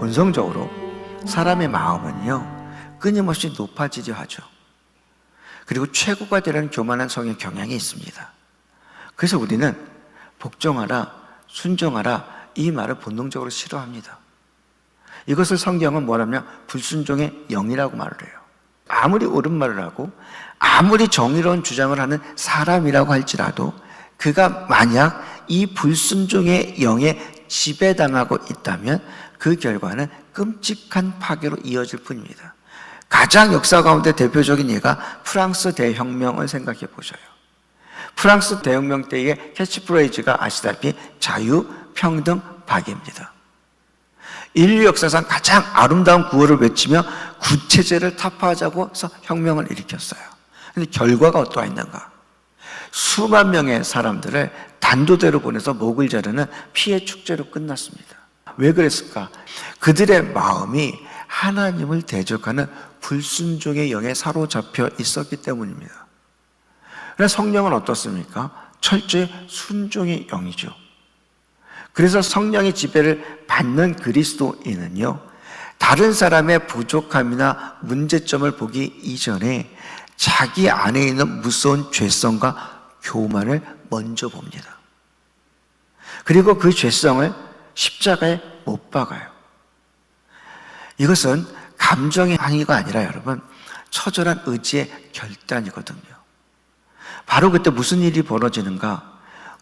본성적으로 사람의 마음은요 끊임없이 높아지려 하죠. 그리고 최고가 되려는 교만한 성의 경향이 있습니다. 그래서 우리는 복종하라, 순종하라 이 말을 본능적으로 싫어합니다. 이것을 성경은 뭐라면 불순종의 영이라고 말을 해요. 아무리 옳은 말을 하고 아무리 정의로운 주장을 하는 사람이라고 할지라도 그가 만약 이 불순종의 영에 지배당하고 있다면 그 결과는 끔찍한 파괴로 이어질 뿐입니다. 가장 역사 가운데 대표적인 예가 프랑스 대혁명을 생각해 보셔요. 프랑스 대혁명 때의 캐치프레이즈가 아시다시피 자유, 평등, 박애입니다. 인류 역사상 가장 아름다운 구호를 외치며 구체제를 타파하자고 해서 혁명을 일으켰어요. 근데 결과가 어떠했는가? 수만 명의 사람들을 단도대로 보내서 목을 자르는 피해 축제로 끝났습니다. 왜 그랬을까? 그들의 마음이 하나님을 대적하는 불순종의 영에 사로잡혀 있었기 때문입니다. 그래서 성령은 어떻습니까? 철저히 순종의 영이죠. 그래서 성령의 지배를 받는 그리스도인은요, 다른 사람의 부족함이나 문제점을 보기 이전에 자기 안에 있는 무서운 죄성과 교만을 먼저 봅니다. 그리고 그 죄성을 십자가에 못 박아요. 이것은 감정의 항의가 아니라 여러분, 처절한 의지의 결단이거든요. 바로 그때 무슨 일이 벌어지는가?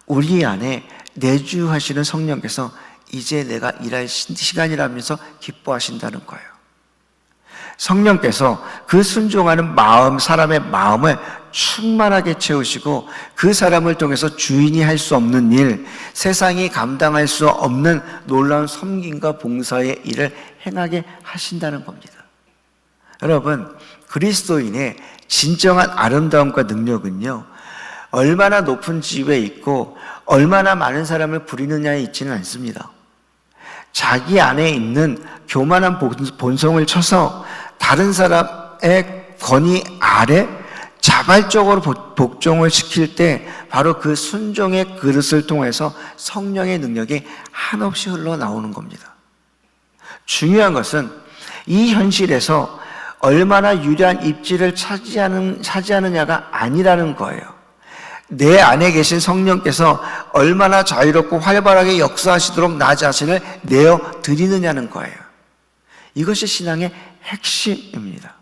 우리 안에 내주하시는 성령께서 이제 내가 일할 시간이라면서 기뻐하신다는 거예요. 성령께서 그 순종하는 마음, 사람의 마음을 충만하게 채우시고 그 사람을 통해서 주인이 할 수 없는 일, 세상이 감당할 수 없는 놀라운 섬김과 봉사의 일을 행하게 하신다는 겁니다. 여러분, 그리스도인의 진정한 아름다움과 능력은요, 얼마나 높은 지위에 있고, 얼마나 많은 사람을 부리느냐에 있지는 않습니다. 자기 안에 있는 교만한 본성을 쳐서 다른 사람의 권위 아래 자발적으로 복종을 시킬 때 바로 그 순종의 그릇을 통해서 성령의 능력이 한없이 흘러나오는 겁니다. 중요한 것은 이 현실에서 얼마나 유리한 입지를 차지하는, 차지하느냐가 아니라는 거예요. 내 안에 계신 성령께서 얼마나 자유롭고 활발하게 역사하시도록 나 자신을 내어 드리느냐는 거예요. 이것이 신앙의 핵심입니다.